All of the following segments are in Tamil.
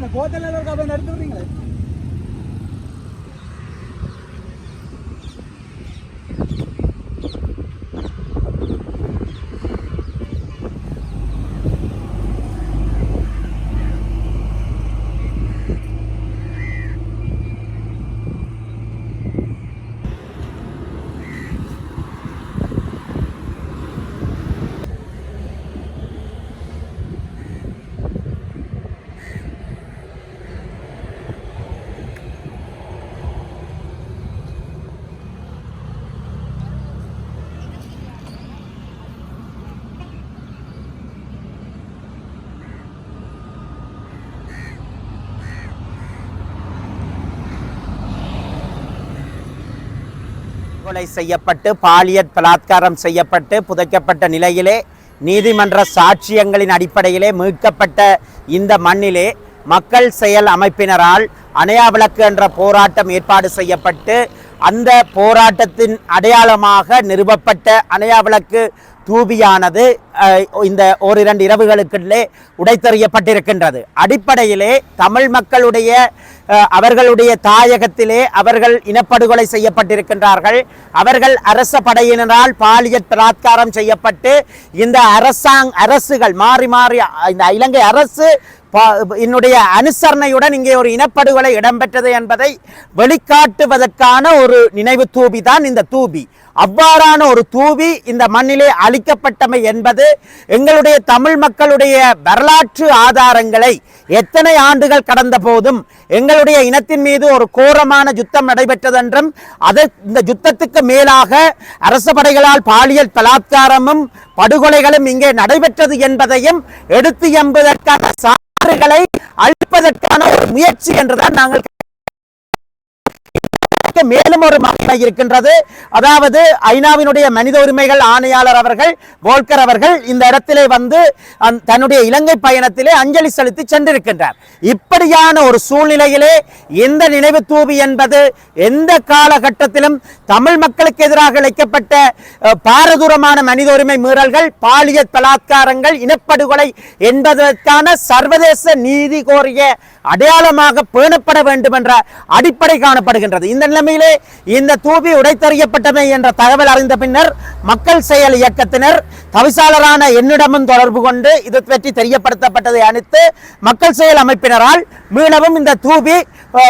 இந்த கோத்தல இருக்க அப்ப நடத்துறீங்களே கொலை செய்யப்பட்டு பாலியல் பலாத்காரம் செய்யப்பட்டு புதைக்கப்பட்ட நிலையிலே நீதிமன்ற சாட்சியங்களின் அடிப்படையிலே மீட்கப்பட்ட இந்த மண்ணிலே மக்கள் செயல் அமைப்பினரால் அணையா விளக்கு என்ற போராட்டம் ஏற்பாடு செய்யப்பட்டு அந்த போராட்டத்தின் அடையாளமாக நிறுவப்பட்ட அணையா விளக்கு தூபியானது இந்த ஓரிரண்டு இரவுகளுக்குள்ளே உடைத்தெறியப்பட்டிருக்கின்றது. அடிப்படையிலே தமிழ் மக்களுடைய அவர்களுடைய தாயகத்திலே அவர்கள் இனப்படுகொலை செய்யப்பட்டிருக்கின்றார்கள். அவர்கள் அரச படையினரால் பாலியல் பலாத்காரம் செய்யப்பட்டு இந்த அரசாங் அரசுகள் மாறி மாறி இந்த இலங்கை அரசு என்னுடைய அனுசரணையுடன் இங்கே ஒரு இனப்படுகொலை இடம்பெற்றது என்பதை வெளிக்காட்டுவதற்கான ஒரு நினைவு தூபி தான் இந்த தூபி. அவ்வாறான ஒரு தூவி இந்த மண்ணிலே அளிக்கப்பட்டமை என்பது எங்களுடைய தமிழ் மக்களுடைய வரலாற்று ஆதாரங்களை எத்தனை ஆண்டுகள் கடந்த போதும் எங்களுடைய இனத்தின் மீது ஒரு கோரமான யுத்தம் நடைபெற்றதென்றும் அதை இந்த யுத்தத்துக்கு மேலாக அரச படைகளால் பாலியல் பலாத்காரமும் படுகொலைகளும் இங்கே நடைபெற்றது என்பதையும் எடுத்து எம்புவதற்கான அவர்களை அழிப்பதற்கான ஒரு முயற்சி என்றுதான் நாங்கள் இதற்கு மேலும் ஒரு மகிமை இருக்கின்றது. அதாவது ஐநாவினுடைய மனித உரிமைகள் ஆணையாளர் அவர்கள் போல்கர் அவர்கள் இந்த இடத்திலே வந்து தன்னுடைய இலங்கை பயணத்திலே அஞ்சலி செலுத்தி சென்றிருக்கின்றார். இப்படியான ஒரு சூழ்நிலையிலே இந்த நினைவு தூவி என்பது எந்த காலகட்டத்திலும் தமிழ் மக்களுக்கு எதிராக இழைக்கப்பட்ட பாரதூரமான மனித உரிமை மீறல்கள் பாலியல் பலாத்காரங்கள் இனப்படுகொலை என்பதற்கான சர்வதேச நீதி கோரிய அடையாளமாக பேணப்பட வேண்டும் என்ற அடிப்படை காணப்படுகின்றது. இந்த நிலைமை நிலைமையிலே இந்த தூபி உடைத்தறியப்பட்டமை என்ற தகவல் அறிந்த பின்னர் மக்கள் செயல் இயக்கத்தினர் தவிசாளரான என்னிடமும் தொடர்பு கொண்டு இது பற்றி தெரியப்படுத்தப்பட்டதை அனைத்து மக்கள் செயல் அமைப்பினரால் மீளவும் இந்த தூபி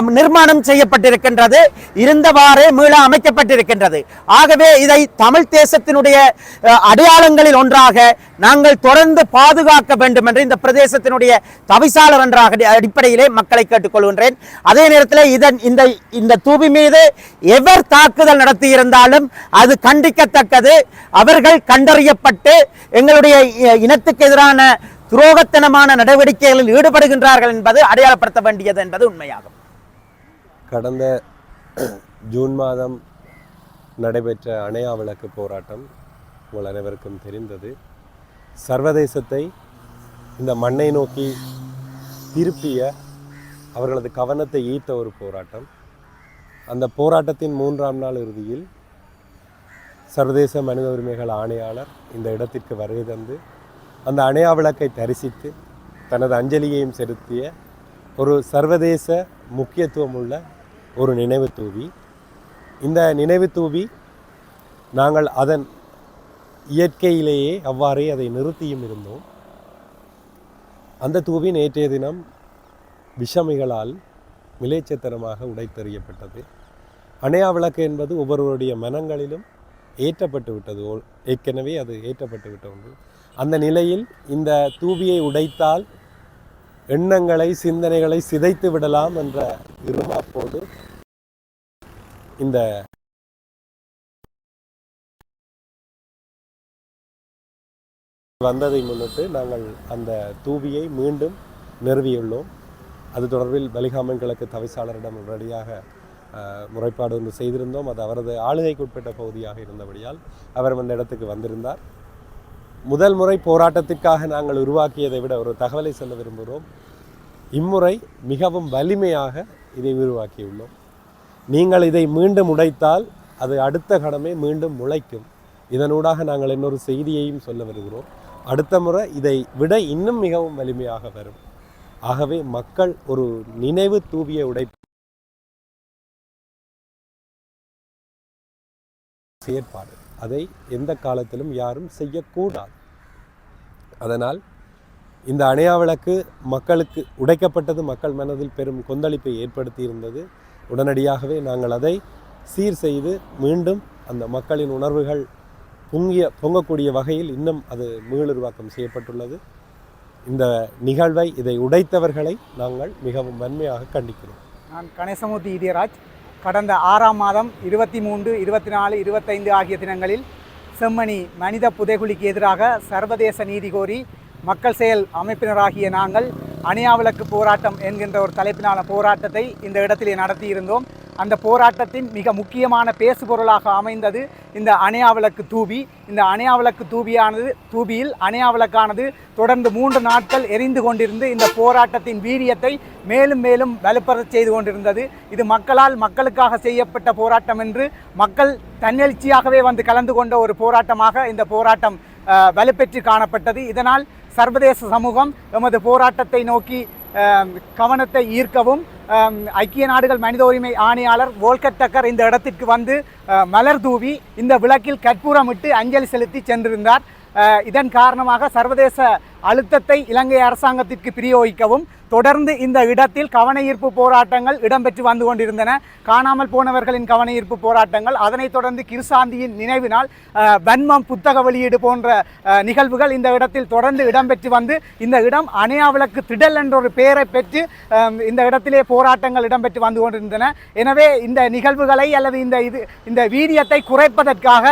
நிர்மாணம் செய்யப்பட்டிருக்கின்றது. இருந்தவாறே மீள அமைக்கப்பட்டிருக்கின்றது. ஆகவே இதை தமிழ் தேசத்தினுடைய அடையாளங்களில் ஒன்றாக நாங்கள் தொடர்ந்து பாதுகாக்க வேண்டும் என்று இந்த பிரதேசத்தினுடைய தவிசாளர் என்ற அடி- அடிப்படையிலே மக்களை கேட்டுக்கொள்கின்றேன். அதே நேரத்தில் இதன் இந்த இந்த தூபி மீது எவர் தாக்குதல் நடத்தியிருந்தாலும் அது கண்டிக்கத்தக்கது. அவர்கள் கண்டறியப்பட்டு எங்களுடைய இ- இனத்துக்கு எதிரான துரோகத்தனமான நடவடிக்கைகளில் ஈடுபடுகின்றார்கள் என்பது அடையாளப்படுத்த வேண்டியது என்பது உண்மையாகும். கடந்த ஜூன் மாதம் நடைபெற்ற அணையா விளக்கு போராட்டம் உங்கள் அனைவருக்கும் தெரிந்தது. சர்வதேசத்தை இந்த மண்ணை நோக்கி திருப்பிய அவர்களது கவனத்தை ஈர்த்த ஒரு போராட்டம். அந்த போராட்டத்தின் மூன்றாம் நாள் இறுதியில் சர்வதேச மனித உரிமைகள் ஆணையாளர் இந்த இடத்திற்கு வருகை தந்து அந்த அணையா விளக்கை தரிசித்து தனது அஞ்சலியையும் செலுத்திய ஒரு சர்வதேச முக்கியத்துவம் உள்ள ஒரு நினைவு தூவி. இந்த நினைவு தூவி நாங்கள் அதன் இயற்கையிலேயே அவ்வாறே அதை நிறுத்தியும் இருந்தோம். அந்த தூவி நேற்றைய தினம் விஷமிகளால் மிலேச்சத்தனமாக உடைத்தெறியப்பட்டது. அணையா விளக்கு என்பது ஒவ்வொருவருடைய மனங்களிலும் ஏற்றப்பட்டு விட்டது. ஏற்கனவே அது ஏற்றப்பட்டு விட்ட ஒன்று. அந்த நிலையில் இந்த தூவியை உடைத்தால் எண்ணங்களை சிந்தனைகளை சிதைத்து விடலாம் என்ற இருமாப்போடு இந்த வந்ததை முன்னிட்டு நாங்கள் அந்த தூவியை மீண்டும் நிறுவியுள்ளோம். அது தொடர்பில் பலிகாமன் கிழக்கு தவிசாளரிடம் உடனடியாக அஹ், முறைப்பாடு ஒன்று செய்திருந்தோம். அது அவரது ஆளுகைக்குட்பட்ட பகுதியாக இருந்தபடியால் அவர் அந்த இடத்துக்கு வந்திருந்தார். முதல் முறை போராட்டத்திற்காக நாங்கள் உருவாக்கியதை விட ஒரு தகவலை சொல்ல விரும்புகிறோம். இம்முறை மிகவும் வலிமையாக இதை உருவாக்கியுள்ளோம். நீங்கள் இதை மீண்டும் உடைத்தால் அது அடுத்த கணமே மீண்டும் முளைக்கும். இதனூடாக நாங்கள் இன்னொரு செய்தியையும் சொல்ல வருகிறோம் அடுத்த முறை இதை விட இன்னும் மிகவும் வலிமையாக வரும். ஆகவே மக்கள் ஒரு நினைவு தூவிய உடை செயற்பாடு அதை எந்த காலத்திலும் யாரும் செய்யக்கூடாது. அதனால் இந்த அணையா விளக்கு மக்களுக்கு உடைக்கப்பட்டது மக்கள் மனதில் பெரும் கொந்தளிப்பை ஏற்படுத்தி இருந்தது உடனடியாகவே நாங்கள் அதை சீர் செய்து மீண்டும் அந்த மக்களின் உணர்வுகள் பொங்கிய பொங்கக்கூடிய வகையில் இன்னும் அது மீளுருவாக்கம் செய்யப்பட்டுள்ளது. இந்த நிகழ்வை இதை உடைத்தவர்களை நாங்கள் மிகவும் வன்மையாக கண்டிக்கிறோம். நான் கணேசமூர்த்தி இடியராஜ் கடந்த ஆறாம் மாதம் இருபத்தி மூன்று இருபத்தி நாலு இருபத்தைந்து ஆகிய தினங்களில் செம்மணி மனித புதைகுழிக்கு எதிராக சர்வதேச நீதி கோரி மக்கள் செயல் அமைப்பினராகிய நாங்கள் அணியாவிளக்கு போராட்டம் என்கின்ற ஒரு தலைப்பிலான போராட்டத்தை இந்த இடத்திலே நடத்தியிருந்தோம். அந்த போராட்டத்தின் மிக முக்கியமான பேசுபொருளாக அமைந்தது இந்த அணையாவிளக்கு தூபி இந்த அணையாவிளக்கு தூபியானது தூபியில் அணையாவிளக்கானது தொடர்ந்து மூன்று நாட்கள் எரிந்து கொண்டிருந்து இந்த போராட்டத்தின் வீரியத்தை மேலும் மேலும் வலுப்பெறச் செய்து கொண்டிருந்தது. இது மக்களால் மக்களுக்காக செய்யப்பட்ட போராட்டம் என்று மக்கள் தன்னெழுச்சியாகவே வந்து கலந்து கொண்ட ஒரு போராட்டமாக இந்த போராட்டம் வலுப்பெற்று காணப்பட்டது. இதனால் சர்வதேச சமூகம் எமது போராட்டத்தை நோக்கி கவனத்தை ஈர்க்கவும் ஐக்கிய நாடுகள் மனித உரிமை ஆணையாளர் வோல்கர் டக்கர் இந்த இடத்திற்கு வந்து மலர் தூவி இந்த விளக்கில் கற்பூரமிட்டு அஞ்சலி செலுத்தி சென்றிருந்தார். இதன் காரணமாக சர்வதேச அழுத்தத்தை இலங்கை அரசாங்கத்திற்கு பிரயோகிக்கவும் தொடர்ந்து இந்த இடத்தில் கவனஈர்ப்பு போராட்டங்கள் இடம்பெற்று வந்து கொண்டிருந்தன. காணாமல் போனவர்களின் கவனஈர்ப்பு போராட்டங்கள் அதனைத் தொடர்ந்து கிருசாந்தியின் நினைவினால் வன்மம் புத்தக வெளியீடு போன்ற நிகழ்வுகள் இந்த இடத்தில் தொடர்ந்து இடம்பெற்று வந்து இந்த இடம் அணையாவிளக்கு திடல் என்ற ஒரு பெயரை பெற்று இந்த இடத்திலே போராட்டங்கள் இடம்பெற்று வந்து கொண்டிருந்தன. எனவே இந்த நிகழ்வுகளை அல்லது இந்த இது இந்த வீரியத்தை குறைப்பதற்காக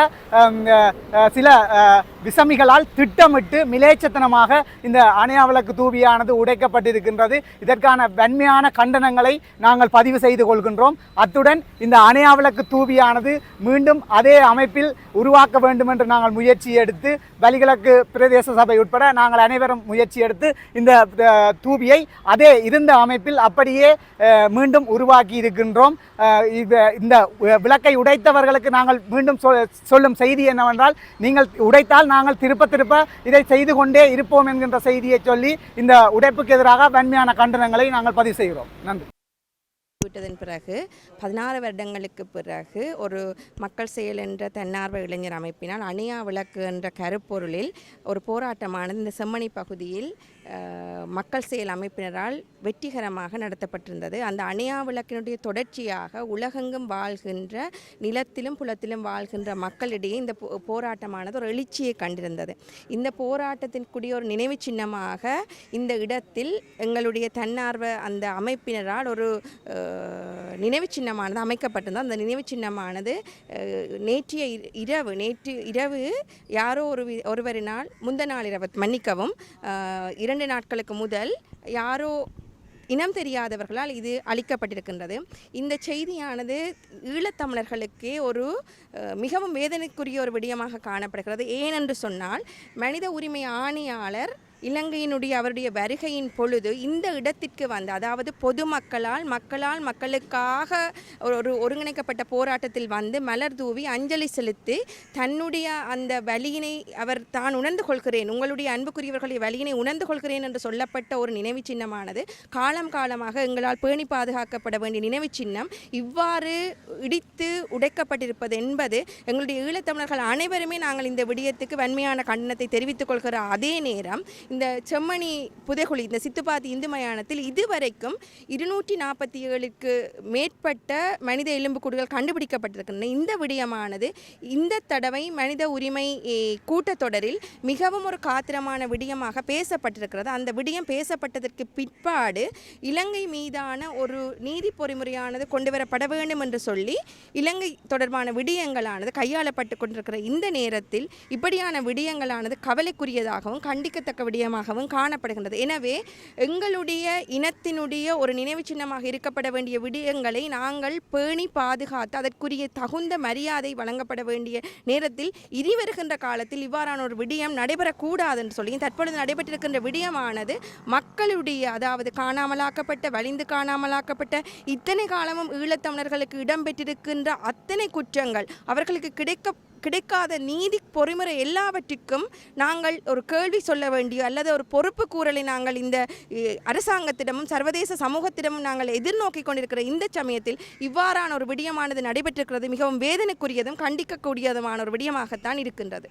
சில விசமிகளால் திட்டமிட்டு மிலேச்சத்தனமாக இந்த அணையாவிளக்கு தூவியானது உடைக்கப்பட்டிருக்கின்றது. இதற்கான வன்மையான கண்டனங்களை நாங்கள் பதிவு செய்து கொள்கின்றோம். அத்துடன் இந்த அணையாவிளக்கு தூவியானது மீண்டும் அதே அமைப்பில் உருவாக்க வேண்டும் என்று நாங்கள் முயற்சி எடுத்து வலிகிழக்கு பிரதேச சபை உட்பட நாங்கள் அனைவரும் முயற்சி எடுத்து இந்த தூவியை அதே இருந்த அமைப்பில் அப்படியே மீண்டும் உருவாக்கி இருக்கின்றோம். இந்த விளக்கை உடைத்தவர்களுக்கு நாங்கள் மீண்டும் சொ- சொல்லும் செய்தி என்னவென்றால் நீங்கள் உடைத்தால் நாங்கள் திருப்ப திருப்ப இதை செய்து கொண்டே இருப்போம் என்கின்ற செய்தியை சொல்லி இந்த உடைப்புக்கு எதிராக வன்மையான கண்டனங்களை நாங்கள் பதிவு செய்கிறோம். நன்றி. விட்டதன் பிறகு பதினாறு வருடங்களுக்கு பிறகு ஒரு மக்கள் செயல் என்ற தன்னார்வ இளைஞர் அமைப்பினால் அணியா விளக்கு என்ற கருப்பொருளில் ஒரு போராட்டமானது. இந்த செம்மணி பகுதியில் மக்கள் செயல் அமைப்பினரால் வெற்றிகரமாக நடத்தப்பட்டிருந்தது. அந்த அணையா விளக்கினுடைய தொடர்ச்சியாக உலகெங்கும் வாழ்கின்ற நிலத்திலும் புலத்திலும் வாழ்கின்ற மக்களிடையே இந்த போ- போராட்டமானது ஒரு எழுச்சியை கண்டிருந்தது. இந்த போராட்டத்திற்குரிய ஒரு நினைவு சின்னமாக இந்த இடத்தில் எங்களுடைய தன்னார்வ அந்த அமைப்பினரால் ஒரு நினைவு சின்னமானது அமைக்கப்பட்டிருந்தது. அந்த நினைவு சின்னமானது நேற்றைய இரவு நேற்று இரவு யாரோ ஒரு ஒருவரினால் முந்த நாள் இரவு மன்னிக்கவும் இரண்டு இரண்டு நாட்களுக்கு முதல் யாரோ இனம் தெரியாதவர்களால் இது அளிக்கப்பட்டிருக்கின்றது இந்த செய்தியானது ஈழத்தமிழர்களுக்கே ஒரு மிகவும் வேதனைக்குரிய ஒரு விடயமாக காணப்படுகிறது. ஏனென்று சொன்னால் மனித உரிமை ஆணையாளர் இலங்கையினுடைய அவருடைய வருகையின் பொழுது இந்த இடத்திற்கு வந்து அதாவது பொதுமக்களால் மக்களால் மக்களுக்காக ஒரு ஒரு ஒருங்கிணைக்கப்பட்ட போராட்டத்தில் வந்து மலர் தூவி அஞ்சலி செலுத்தி தன்னுடைய அந்த வலியினை அவர் தான் உணர்ந்து கொள்கிறேன். உங்களுடைய அன்புக்குரியவர்களுடைய வலியினை உணர்ந்து கொள்கிறேன் என்று சொல்லப்பட்ட ஒரு நினைவு சின்னமானது. காலம் காலமாக எங்களால் பேணி பாதுகாக்கப்பட வேண்டிய நினைவு சின்னம் இவ்வாறு இடித்து உடைக்கப்பட்டிருப்பது என்பது எங்களுடைய ஈழத்தமிழர்கள் அனைவருமே நாங்கள் இந்த விடயத்துக்கு வன்மையான கண்டனத்தை தெரிவித்துக் கொள்கிற அதே நேரம் இந்த செம்மணி புதைகுழி இந்த சித்துப்பாத்தி இந்து மயானத்தில் இதுவரைக்கும் இருநூற்றி நாற்பத்தி ஏழுக்கு மேற்பட்ட மனித எலும்புக்கூடுகள் கண்டுபிடிக்கப்பட்டிருக்கின்றன. இந்த விடயமானது இந்த தடவை மனித உரிமை கூட்டத்தொடரில் மிகவும் ஒரு காத்திரமான விடயமாக பேசப்பட்டிருக்கிறது. அந்த விடயம் பேசப்பட்டதற்கு பிற்பாடு இலங்கை மீதான ஒரு நீதி பொறிமுறையானது கொண்டு வரப்பட வேண்டும் என்று சொல்லி இலங்கை தொடர்பான விடயங்களானது கையாளப்பட்டு கொண்டிருக்கிற இந்த நேரத்தில் இப்படியான விடயங்களானது கவலைக்குரியதாகவும் கண்டிக்கத்தக்க விடயமாகவும் காணப்படுகின்றது. எனவே எங்களுடைய இனத்தினுடைய ஒரு நினைவு சின்னமாக இருக்கப்பட வேண்டிய விடயங்களை நாங்கள் பேணி பாதுகாத்து அதற்குரிய தகுந்த மரியாதை வழங்கப்பட வேண்டிய நேரத்தில் இனி வருகின்ற காலத்தில் இவ்வாறான ஒரு விடயம் நடைபெறக்கூடாது என்று சொல்லி தற்பொழுது நடைபெற்றிருக்கின்ற விடயமானது மக்களுடைய அதாவது காணாமலாக்கப்பட்ட வலிந்து காணாமலாக்கப்பட்ட இத்தனை காலமும் ஈழத்தமிழர்களுக்கு இடம்பெற்றிருக்கின்ற அத்தனை குற்றங்கள் அவர்களுக்கு கிடைக்க கிடைக்காத நீதி பொறிமுறை எல்லாவற்றிற்கும் நாங்கள் ஒரு கேள்வி சொல்ல வேண்டிய அல்லது ஒரு பொறுப்பு கூறலை நாங்கள் இந்த அரசாங்கத்திடமும் சர்வதேச சமூகத்திடமும் நாங்கள் எதிர்நோக்கி கொண்டிருக்கிற இந்த சமயத்தில் இவ்வாறான ஒரு விடயமானது நடைபெற்றிருக்கிறது. மிகவும் வேதனைக்குரியதும் கண்டிக்கக்கூடியதுமான ஒரு விடயமாகத்தான் இருக்கின்றது.